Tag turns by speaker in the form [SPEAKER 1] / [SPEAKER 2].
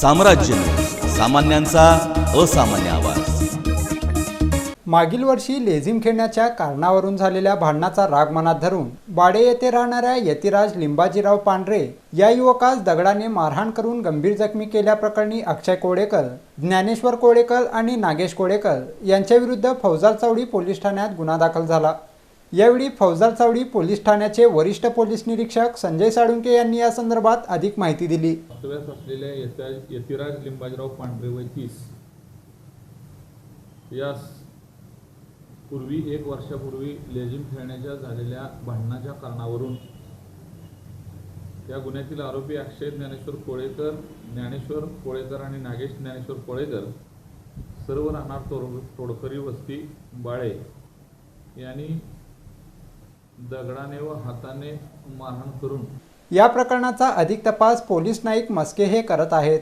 [SPEAKER 1] साम्राज्य सामान्यांचा असामान्य आवाज.
[SPEAKER 2] मागील वर्षी लेझिम खेळण्याच्या कारणावरून झालेल्या भांडणाचा राग मनात धरून बाडे येथे राहणाऱ्या यतिराज लिंबाजीराव पांढरे या युवकास दगडाने मारहाण करून गंभीर जखमी केल्याप्रकरणी अक्षय कोडेकर ज्ञानेश्वर कोडेकर आणि नागेश कोडेकर यांच्याविरुद्ध फौजाल चावडी पोलीस ठाण्यात गुन्हा दाखल झाला. यावेळी फौजदार चावडी पोलीस ठाण्याचे वरिष्ठ पोलीस निरीक्षक संजय साळुंके यांनी या संदर्भात अधिक माहिती दिली.
[SPEAKER 3] वास्तव्यास असलेल्या यतिराज यतिराज लिंबाजीराव पांढरे वय तीस. यास पूर्वी एक वर्षापूर्वी लेझिम खेळण्याच्या झालेल्या भांडणाच्या कारणावरून या गुन्ह्यातील आरोपी अक्षय ज्ञानेश्वर कोळेकर ज्ञानेश्वर कोळेकर आणि नागेश ज्ञानेश्वर कोळेकर सर्व राहणार तोड तोडकरी वस्ती बाळे यांनी दगडाने व हाताने मारहाण करून
[SPEAKER 2] या प्रकरणाचा अधिक तपास पोलीस नाईक मस्के हे करत आहेत.